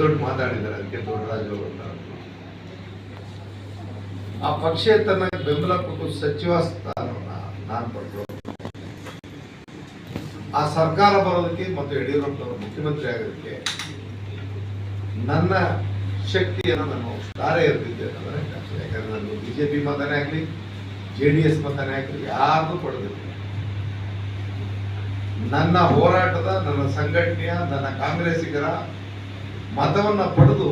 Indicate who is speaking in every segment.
Speaker 1: ದೊಡ್ಡ ಮಾತಾಡಿದ್ದಾರೆ, ಅದಕ್ಕೆ ದೊಡ್ಡರಾಜು ಅಂತ. ಆ ಪಕ್ಷೇತನ ಬೆಂಬಲ ಕೊಟ್ಟು ಸಚಿವ ಸ್ಥಾನವನ್ನ ನಾನು ಪಡ್ಕೊಳ್ಳೋದು ಆ ಸರ್ಕಾರ ಬರೋದಕ್ಕೆ ಮತ್ತು ಯಡಿಯೂರಪ್ಪನವರು ಮುಖ್ಯಮಂತ್ರಿ ಆಗೋದಕ್ಕೆ ನನ್ನ ಶಕ್ತಿಯನ್ನು ನಾನು ತಾರೆ ಇರ್ತಿದ್ದೆ ಅಂದರೆ ಯಾಕಂದ್ರೆ ನಾನು ಬಿಜೆಪಿ ಮತನೇ ಆಗಲಿ, ಜೆ ಡಿ ಎಸ್ ಮತನೇ ಆಗಲಿ ಯಾರನ್ನೂ ಪಡೆದಿಲ್ಲ ನನ್ನ ಹೋರಾಟದ, ನನ್ನ ಸಂಘಟನೆಯ, ನನ್ನ ಕಾಂಗ್ರೆಸ್ಸಿಗರ ಮತವನ್ನ ಪಡೆದು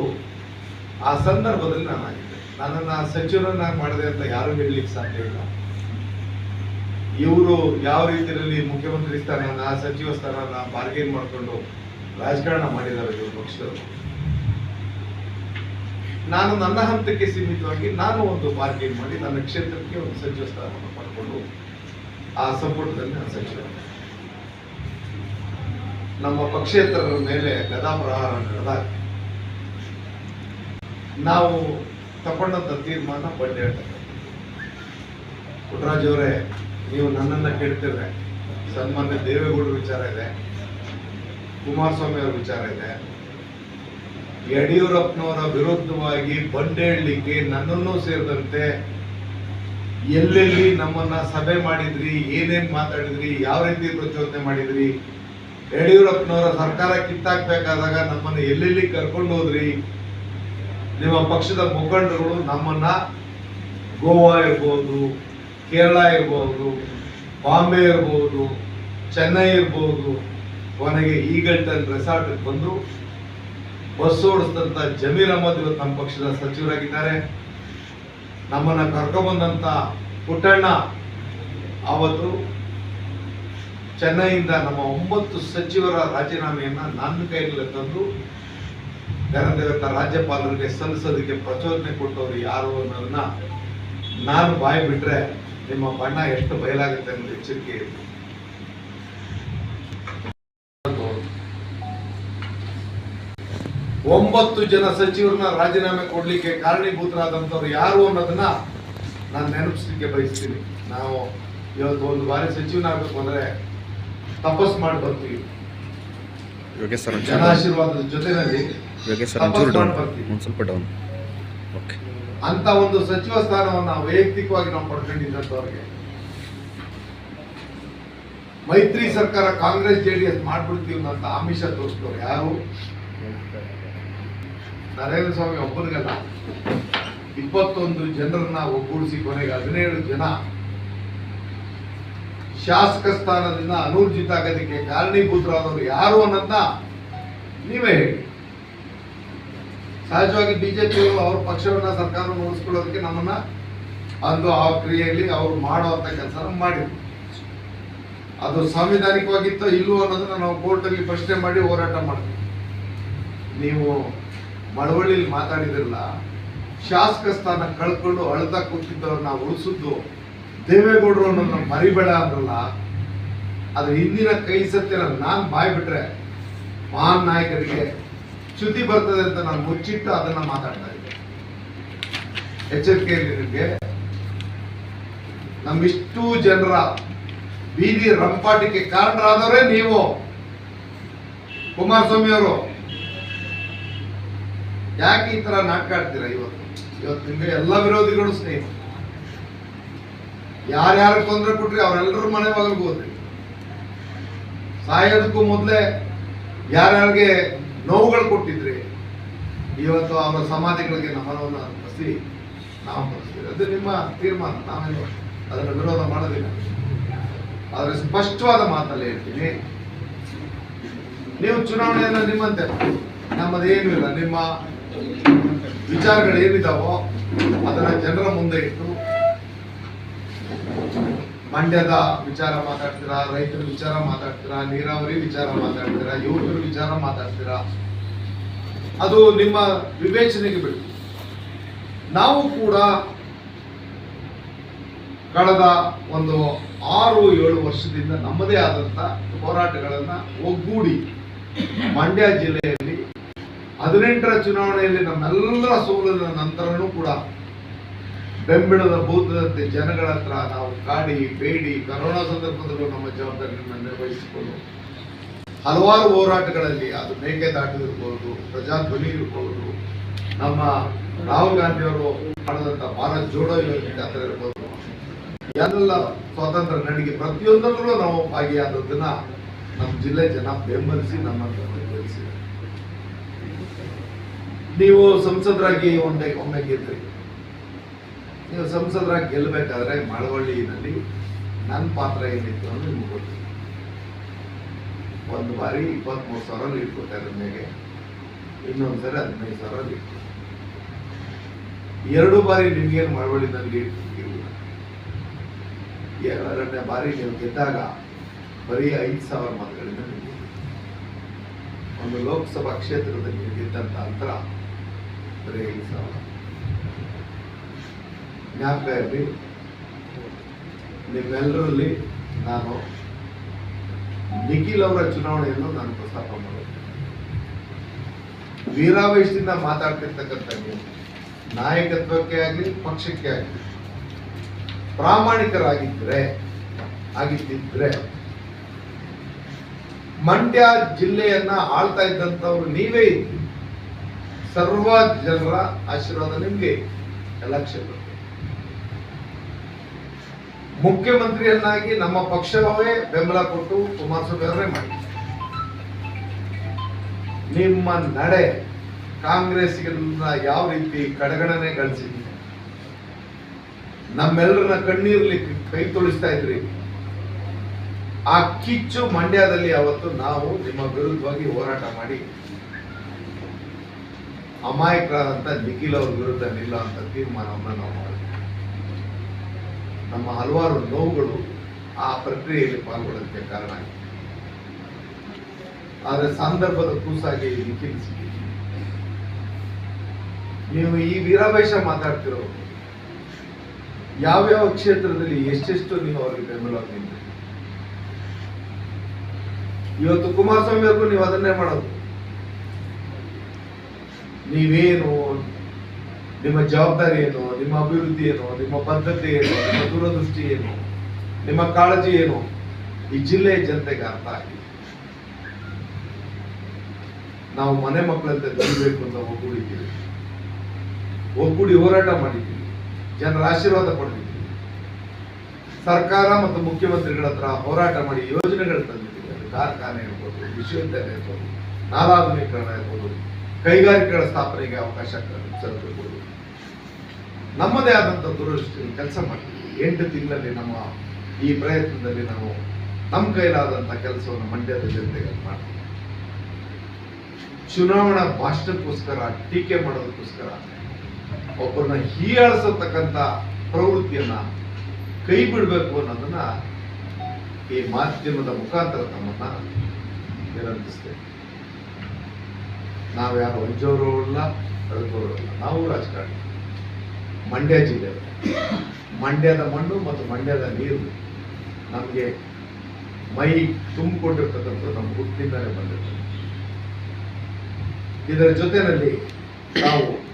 Speaker 1: ಆ ಸಂದರ್ಭದಲ್ಲಿ ನಾನು ಆಗಿದ್ದೆ. ನನ್ನನ್ನು ಸಚಿವರನ್ನಾಗಿ ಮಾಡಿದೆ ಅಂತ ಯಾರು ಹೇಳಲಿಕ್ಕೆ ಸಾಧ್ಯ ಇಲ್ಲ. ಇವರು ಯಾವ ರೀತಿಯಲ್ಲಿ ಮುಖ್ಯಮಂತ್ರಿ ಸ್ಥಾನನ ಸಚಿವ ಸ್ಥಾನನ ಬಾರ್ಗೇನ್ ಮಾಡಿಕೊಂಡು ರಾಜಕಾರಣ ಮಾಡಿದ್ದಾರೆ ಇವರು ಪಕ್ಷದವರು. ನಾನು ನನ್ನ ಹಂತಕ್ಕೆ ಸೀಮಿತವಾಗಿ ನಾನು ಒಂದು ಬಾರ್ಗೇನ್ ಮಾಡಿ ನನ್ನ ಕ್ಷೇತ್ರಕ್ಕೆ ಒಂದು ಸಚಿವ ಸ್ಥಾನವನ್ನು ಪಡ್ಕೊಂಡು ಆ ಸಂಪುಟದಲ್ಲಿ ನಾನು ಸಚಿವ ನಮ್ಮ ಪಕ್ಷೇತರರ ಮೇಲೆ ಗದಾ ಪ್ರಹಾರ ನಡೆದಾಗ ನಾವು ತಗೊಂಡಂತ ತೀರ್ಮಾನ ಬಡ್ಡೆ ಪುಟ್ರಾಜ್ ಅವರೇ, ನೀವು ನನ್ನನ್ನ ಕೇಳ್ತಿದ್ರೆ ಸನ್ಮಾನ್ಯ ದೇವೇಗೌಡರ ವಿಚಾರ ಇದೆ. ಕುಮಾರಸ್ವಾಮಿ ಅವರ ವಿಚಾರ ಇದೆ. ಯಡಿಯೂರಪ್ಪನವರ ವಿರುದ್ಧವಾಗಿ ಬಂಡೇಳಲಿಕ್ಕೆ ನನ್ನನ್ನು ಸೇರಿದಂತೆ ಎಲ್ಲೆಲ್ಲಿ ನಮ್ಮನ್ನ ಸಭೆ ಮಾಡಿದ್ರಿ, ಏನೇನ್ ಮಾತಾಡಿದ್ರಿ, ಯಾವ ರೀತಿ ಪ್ರಚೋದನೆ ಮಾಡಿದ್ರಿ ಯಡಿಯೂರಪ್ಪನವರ ಸರ್ಕಾರ ಕಿತ್ತಾಕ್ಬೇಕಾದಾಗ ನಮ್ಮನ್ನ ಎಲ್ಲೆಲ್ಲಿ ಕರ್ಕೊಂಡು ಹೋದ್ರಿ? ನಿಮ್ಮ ಪಕ್ಷದ ಮುಖಂಡರುಗಳು ನಮ್ಮನ್ನ ಗೋವಾ ಇರ್ಬೋದು, ಕೇರಳ ಇರ್ಬೋದು, ಬಾಂಬೆ ಇರ್ಬೋದು, ಚೆನ್ನೈ ಇರ್ಬೋದು, ಕೊನೆಗೆ ಈಗಲ್ಟನ್ ರೆಸಾರ್ಟ್ ಬಂದು ಬಸ್ ಓಡಿಸಿದಂತ ಜಮೀರ್ ಅಹಮದ್ ಇವತ್ತು ನಮ್ಮ ಪಕ್ಷದ ಸಚಿವರಾಗಿದ್ದಾರೆ. ನಮ್ಮನ್ನ ಕರ್ಕೊಂಡ್ಬಂದಂತ ಪುಟ್ಟಣ್ಣ ಅವತ್ತು ಚೆನ್ನೈಯಿಂದ ನಮ್ಮ ಒಂಬತ್ತು ಸಚಿವರ ರಾಜೀನಾಮೆಯನ್ನು ನನ್ನ ಕೈಯಲ್ಲಿ ತಂದು ಗಣದೇವತ ರಾಜ್ಯಪಾಲರಿಗೆ ಸಲ್ಲಿಸೋದಕ್ಕೆ ಪ್ರಚೋದನೆ ಕೊಟ್ಟವರು ಯಾರು ಅನ್ನೋದನ್ನ ನಾನು ಬಾಯಿ ಬಿಟ್ರೆ ನಿಮ್ಮ ಬಣ್ಣ ಎಷ್ಟು ಬಯಲಾಗುತ್ತೆ ಅನ್ನೋದು ಎಚ್ಚರಿಕೆ ಇತ್ತು ಒಂಬತ್ತು ಜನ ಸಚಿವರನ್ನ ರಾಜೀನಾಮೆ ಕೊಡ್ಲಿಕ್ಕೆ ಕಾರಣೀಭೂತರಾದಂಥವ್ರು ಯಾರು ಅನ್ನೋದನ್ನ ನಾನು ನೆನಪಿಸ್ಲಿಕ್ಕೆ ಬಯಸ್ತೀನಿ. ನಾವು ಇವತ್ತು ಒಂದು ಬಾರಿ ಸಚಿವನಾಗಬೇಕು ಅಂದ್ರೆ ತಪಸ್ ಮಾಡಿ ಬರ್ತೀವಿ. ಜೊತೆನಲ್ಲಿ
Speaker 2: ಯೋಗೇಶ್ ಸರ್
Speaker 1: ತಪಸ್
Speaker 2: ಒಂಚೂರು ಡೌನ್ ಒಂದು ಸ್ವಲ್ಪ ಡೌನ್ ಓಕೆ
Speaker 1: ಅಂತ ಒಂದು ಸಚಿವ ಸ್ಥಾನವನ್ನು ವೈಯಕ್ತಿಕವಾಗಿ ನಾವು ಪಡ್ಕೊಂಡಿದ್ದಂಥವ್ರಿಗೆ ಮೈತ್ರಿ ಸರ್ಕಾರ ಕಾಂಗ್ರೆಸ್ ಜೆಡಿಎಸ್ ಮಾಡ್ಬಿಡ್ತೀವಿ ಅಂತ ಆಮಿಷ ತೋರಿಸ್ತವ್ರು ಯಾರು? ನರೇಂದ್ರ ಸ್ವಾಮಿ ಒಬ್ಬರಿಗಲ್ಲ. ಇಪ್ಪತ್ತೊಂದು ಜನರನ್ನ ಒಗ್ಗೂಡಿಸಿ ಕೊನೆಗೆ ಹದಿನೇಳು ಜನ ಶಾಸಕ ಸ್ಥಾನದಿಂದ ಅನೂರ್ಜಿತ ಆಗೋದಕ್ಕೆ ಕಾರಣೀಭೂತರಾದವರು ಯಾರು ಅನ್ನೋದನ್ನ ನೀವೇ ಹೇಳಿ. ಸಹಜವಾಗಿ ಬಿಜೆಪಿಯವರು ಅವ್ರ ಪಕ್ಷವನ್ನ ಸರ್ಕಾರವನ್ನು ಉಳಿಸ್ಕೊಳ್ಳೋದಕ್ಕೆ ನಮ್ಮನ್ನ ಅಂದು ಆ ಕ್ರಿಯೆಯಲ್ಲಿ ಅವರು ಮಾಡುವಂತ ಕೆಲಸ ಮಾಡಿದ್ರು. ಅದು ಸಾಂವಿಧಾನಿಕವಾಗಿತ್ತೋ ಇಲ್ಲವೋ ಅನ್ನೋದನ್ನ ನಾವು ಕೋರ್ಟಲ್ಲಿ ಪ್ರಶ್ನೆ ಮಾಡಿ ಹೋರಾಟ ಮಾಡ್ತೀವಿ ನೀವು ಮಳವಳ್ಳಿಲಿ ಮಾತಾಡಿದ್ರಲ್ಲ, ಶಾಸಕ ಸ್ಥಾನ ಕಳ್ಕೊಂಡು ಅಳ್ತಾ ಕೂತಿದ್ದವ್ರನ್ನ ಉಳಿಸಿದ್ದು ದೇವೇಗೌಡರು ಅನ್ನೋದನ್ನ ಮರಿಬೇಡ ಅಂದ್ರಲ್ಲ ಅದು ಹಿಂದಿನ ಕೈ ಸತ್ಯನ ನಾನು ಬಾಯ್ಬಿಟ್ರೆ ಮಹಾನ್ ನಾಯಕರಿಗೆ ಚ್ಯುತಿ ಬರ್ತದೆ ಅಂತ ನಾನು ಮುಚ್ಚಿಟ್ಟು ಅದನ್ನ ಮಾತಾಡ್ತಾ ಇದ್ದೆ. ಎಚ್ಚರಿಕೆಯಲ್ಲಿ ನಿಮಗೆ ನಮ್ಮಿಷ್ಟು ಜನರ ಬೀದಿ ರಂಪಾಟಕ್ಕೆ ಕಾರಣರಾದವರೇ ನೀವು. ಕುಮಾರಸ್ವಾಮಿ ಅವರು, ಯಾಕೆ ಈ ತರ ನಾಟಕ ಆಡ್ತೀರಾ ಇವತ್ತು? ಇವತ್ತು ನಿಮಗೆ ಎಲ್ಲ ವಿರೋಧಿಗಳು ಸ್ನೇಹ ಯಾರ್ಯಾರು ತೊಂದರೆ ಕೊಟ್ರಿ ಅವರೆಲ್ಲರ ಮನೆ ಬಾಗಿಲಿಗೆ ಸಾಯೋದಕ್ಕೂ ಮೊದಲೇ ಯಾರ್ಯಾರಿಗೆ ನೋವುಗಳು ಕೊಟ್ಟಿದ್ರಿ, ಇವತ್ತು ಅವರ ಸಮಾಧಿಗಳಿಗೆ ನಮನವನ್ನು ಅರ್ಪಿಸಿ ನಾವು ಬರ್ತೀವಿ ಅದು ನಿಮ್ಮ ತೀರ್ಮಾನ, ನಾವೇನು ಅದನ್ನು ವಿರೋಧ ಮಾಡೋದಿಲ್ಲ. ಆದರೆ ಸ್ಪಷ್ಟವಾದ ಮಾತಲ್ಲಿ ಹೇಳ್ತೀನಿ, ನೀವು ಚುನಾವಣೆಯನ್ನು ನಿಮ್ಮಂತೆ ನಮ್ಮದೇನು ಇಲ್ಲ. ನಿಮ್ಮ ವಿಚಾರಗಳು ಏನಿದಾವೋ ಅದನ್ನ ಜನರ ಮುಂದೆ ಇಟ್ಟು ಮಂಡ್ಯದ ವಿಚಾರ ಮಾತಾಡ್ತೀರಾ, ರೈತರ ವಿಚಾರ ಮಾತಾಡ್ತೀರಾ, ನೀರಾವರಿ ವಿಚಾರ ಮಾತಾಡ್ತೀರಾ, ಯುವಕರ ವಿಚಾರ ಮಾತಾಡ್ತೀರಾ? ಅದು ನಿಮ್ಮ ವಿವೇಚನೆಗೆ ಬಿಟ್ಟು ನಾವು ಕೂಡ ಕಳೆದ ಒಂದು ಆರು, ಏಳು ವರ್ಷದಿಂದ ನಮ್ಮದೇ ಆದಂತ ಹೋರಾಟಗಳನ್ನ ಒಗ್ಗೂಡಿ ಮಂಡ್ಯ ಜಿಲ್ಲೆಯಲ್ಲಿ ಹದಿನೆಂಟರ ಚುನಾವಣೆಯಲ್ಲಿ ನಮ್ಮೆಲ್ಲರ ಸೋಲಿನ ನಂತರನೂ ಕೂಡ ಬೆಂಬಿಡದ ಭೂತದಂತೆ ಜನಗಳ ಹತ್ರ ನಾವು ಕಾಡಿ, ಬೇಡಿ, ಕರೋನಾ ಸಂದರ್ಭದಲ್ಲೂ ನಮ್ಮ ಜವಾಬ್ದಾರಿಯನ್ನು ನಿರ್ವಹಿಸಿಕೊಂಡು ಹಲವಾರು ಹೋರಾಟಗಳಲ್ಲಿ ಅದು ಮೇಕೆದಾಟು ಇರ್ಬೋದು ಪ್ರಜಾಧ್ವನಿ ಇರ್ಬೋದು, ನಮ್ಮ ರಾಹುಲ್ ಗಾಂಧಿಯವರು ಮಾಡಿದಂಥ ಭಾರತ್ ಜೋಡೋ ಯಾತ್ರೆ ಇರ್ಬೋದು. ಎಲ್ಲ ಸ್ವಾತಂತ್ರ್ಯ ನಡಿಗೆ ಪ್ರತಿಯೊಂದರಲ್ಲೂ ನಾವು ಭಾಗಿಯಾದದನ್ನ ನಮ್ಮ ಜಿಲ್ಲೆ ಜನ ಬೆಂಬಲಿಸಿ ನಮ್ಮನ್ನು ಬೆಂಬಲಿಸಿದೆ ನೀವು ಸಂಸದರಾಗಿ ಒಂದೇ ಒಮ್ಮೆ ಗೆದ್ರಿ. ನೀವು ಸಂಸದರಾಗಿ ಗೆಲ್ಲಬೇಕಾದ್ರೆ ಮಳವಳ್ಳಿನಲ್ಲಿ ನನ್ನ ಪಾತ್ರ ಏನಿತ್ತು ಅಂದ್ರೆ ನಿಮ್ಗೆ ಗೊತ್ತು. ಒಂದು ಬಾರಿ ಇಪ್ಪತ್ಮೂರು ಸಾವಿರ ಕೊಟ್ಟೆ ಮೇಲೆ, ಇನ್ನೊಂದು ಸರಿ ಹದಿನೈದು ಸಾವಿರ ಇಟ್ಟು ಎರಡು ಬಾರಿ ನಿಮ್ಗೇನು ಮಳವಳ್ಳಿನಲ್ಲಿ ಕೊಟ್ಟಿರಲಿಲ್ಲ ಎರಡನೇ ಬಾರಿ ನೀವು ಗೆದ್ದಾಗ ಬರೀ ಐದು ಸಾವಿರ ಮತಗಳಿಂದ ನಿಮಗೆ ಒಂದು ಲೋಕಸಭಾ ಕ್ಷೇತ್ರದಲ್ಲಿ ನೀವು ಗೆದ್ದಂತ ಅಂತರ ಬರೀ ಐದು ಸಾವಿರ. ಜ್ಞಾಪಕ ಇರಲಿ. ನಿಮ್ಮೆಲ್ಲರಲ್ಲಿ ನಾನು ನಿಖಿಲ್ ಅವರ ಚುನಾವಣೆಯನ್ನು ನಾನು ಪ್ರಸ್ತಾಪ ಮಾಡೋದು. ವೀರಾವೇಶದಿಂದ ಮಾತಾಡ್ತಿರ್ತಕ್ಕಂಥ ನಾಯಕತ್ವಕ್ಕೆ ಆಗಲಿ, ಪಕ್ಷಕ್ಕೆ ಆಗಲಿ ಪ್ರಾಮಾಣಿಕರಾಗಿದ್ದರೆ ಆಗಿದ್ದಿದ್ರೆ, ಮಂಡ್ಯ ಜಿಲ್ಲೆಯನ್ನ ಆಳ್ತಾ ಇದ್ದಂಥವ್ರು ನೀವೇ ಇದ್ರಿ ಸರ್ವ ಜನರ ಆಶೀರ್ವಾದ ನಿಮಗೆ. ಎಲ್ಲ ಕ್ಷೇತ್ರಕ್ಕೆ ಮುಖ್ಯಮಂತ್ರಿಯನ್ನಾಗಿ ನಮ್ಮ ಪಕ್ಷವೇ ಬೆಂಬಲ ಕೊಟ್ಟು ಕುಮಾರಸ್ವಾಮಿ ಅವರೇ ಮಾಡಿ. ನಿಮ್ಮ ನಡೆ ಕಾಂಗ್ರೆಸ್ಸಿಗನ್ನ ಯಾವ ರೀತಿ ಕಡೆಗಣನೆ ಗಳಿಸಿದ್ರಿ ನಮ್ಮೆಲ್ಲರನ್ನ ಕಣ್ಣೀರ್ಲಿ ಕೈ ತೊಳಿಸ್ತಾ ಇದ್ರಿ. ಆ ಕಿಚ್ಚು ಮಂಡ್ಯದಲ್ಲಿ ಅವತ್ತು ನಾವು ನಿಮ್ಮ ವಿರುದ್ಧವಾಗಿ ಹೋರಾಟ ಮಾಡಿ. ಅಮಾಯಕರಾದಂತ ನಿಖಿಲ್ ಅವ್ರ ವಿರುದ್ಧ ನಿಲ್ಲ ಅಂತ ತೀರ್ಮಾನವನ್ನು ನಾವು ಮಾಡಿದ್ವಿ. ನಮ್ಮ ಹಲವಾರು ನೋವುಗಳು ಆ ಪ್ರಕ್ರಿಯೆಯಲ್ಲಿ ಪಾಲ್ಗೊಳ್ಳೋದಕ್ಕೆ ಕಾರಣ ಆಗಿದೆ. ಆದರೆ ಸಂದರ್ಭದ ಕೂಸಾಗಿ ನಿಖಿಲ್. ನೀವು ಈ ವೀರಾವೇಶ ಮಾತಾಡ್ತಿರೋ ಯಾವ್ಯಾವ ಕ್ಷೇತ್ರದಲ್ಲಿ ಎಷ್ಟೆಷ್ಟು ನೀವು ಅವರಿಗೆ ಬೆಂಬಲವಾಗಿ ಇವತ್ತು ಕುಮಾರಸ್ವಾಮಿ ಅವ್ರಿಗೂ ನೀವು ಅದನ್ನೇ ಮಾಡೋದು. ನೀವೇನು ನಿಮ್ಮ ಜವಾಬ್ದಾರಿ ಏನು, ನಿಮ್ಮ ಅಭಿವೃದ್ಧಿ ಏನು, ನಿಮ್ಮ ಬದ್ಧತೆ ಏನು, ನಿಮ್ಮ ದೂರದೃಷ್ಟಿ ಏನು, ನಿಮ್ಮ ಕಾಳಜಿ ಏನು? ಈ ಜಿಲ್ಲೆಯ ಜನತೆಗೆ ಅರ್ಥ ಆಗಿದೆ. ನಾವು ಮನೆ ಮಕ್ಕಳಂತೆ ದುಡಿಬೇಕು ಅಂತ ಒಗ್ಗೂಡಿದ್ದೀವಿ. ಒಗ್ಗೂಡಿ ಹೋರಾಟ ಮಾಡಿದ್ದೀವಿ. ಜನರ ಆಶೀರ್ವಾದ ಪಡೆದಿದ್ದೀವಿ. ಸರ್ಕಾರ ಮತ್ತು ಮುಖ್ಯಮಂತ್ರಿಗಳ ಹತ್ರ ಹೋರಾಟ ಮಾಡಿ ಯೋಜನೆಗಳು ತಂದಿದ್ದೀವಿ. ಕಾರ್ಖಾನೆ ಇರ್ಬೋದು ವಿಶ್ವವಿದ್ಯಾಲಯ ಇರ್ಬೋದು ನಾಲಾಧುನೀಕರಣ ಇರ್ಬೋದು ಕೈಗಾರಿಕೆಗಳ ಸ್ಥಾಪನೆಗೆ ಅವಕಾಶ ಕಲ್ಪಿಸಬಹುದು ನಮ್ಮದೇ ಆದಂಥ ದೂರದೃಷ್ಟಿಯಲ್ಲಿ ಕೆಲಸ ಮಾಡ್ತೀವಿ. ಎಂಟು ತಿಂಗಳಲ್ಲಿ ನಮ್ಮ ಈ ಪ್ರಯತ್ನದಲ್ಲಿ ನಾವು ನಮ್ಮ ಕೈಲಾದಂಥ ಕೆಲಸವನ್ನು ಮಂಡ್ಯದ ಜನತೆಗೆ ಮಾಡ್ತೀವಿ. ಚುನಾವಣಾ ಭಾಷಣಕ್ಕೋಸ್ಕರ, ಟೀಕೆ ಮಾಡೋದಕ್ಕೋಸ್ಕರ ಒಬ್ಬರನ್ನ ಹೀಯಾಳಿಸತಕ್ಕಂಥ ಪ್ರವೃತ್ತಿಯನ್ನ ಕೈ ಬಿಡಬೇಕು ಅನ್ನೋದನ್ನ ಈ ಮಾಧ್ಯಮದ ಮುಖಾಂತರ ತಮ್ಮನ್ನ ವಿನಂತಿಸ್ತೇವೆ ನಾವ್ಯಾರು ಅಂಜೋರು ಅಲ್ಲ ಬೆಳಗೋರು ಇಲ್ಲ. ನಾವು ರಾಜಕಾರಣಿ. ಮಂಡ್ಯ ಜಿಲ್ಲೆ. ಮಂಡ್ಯದ ಮಣ್ಣು ಮತ್ತು ಮಂಡ್ಯದ ನೀರು. ನಮಗೆ ಮೈ ತುಂಬಿಕೊಂಡಿರ್ತಕ್ಕಂಥ ನಮ್ಮ ಹುಟ್ಟಿನಿಂದಲೇ ಬಂದಿರ್ತದೆ. ಇದರ ಜೊತೆಯಲ್ಲಿ ನಾವು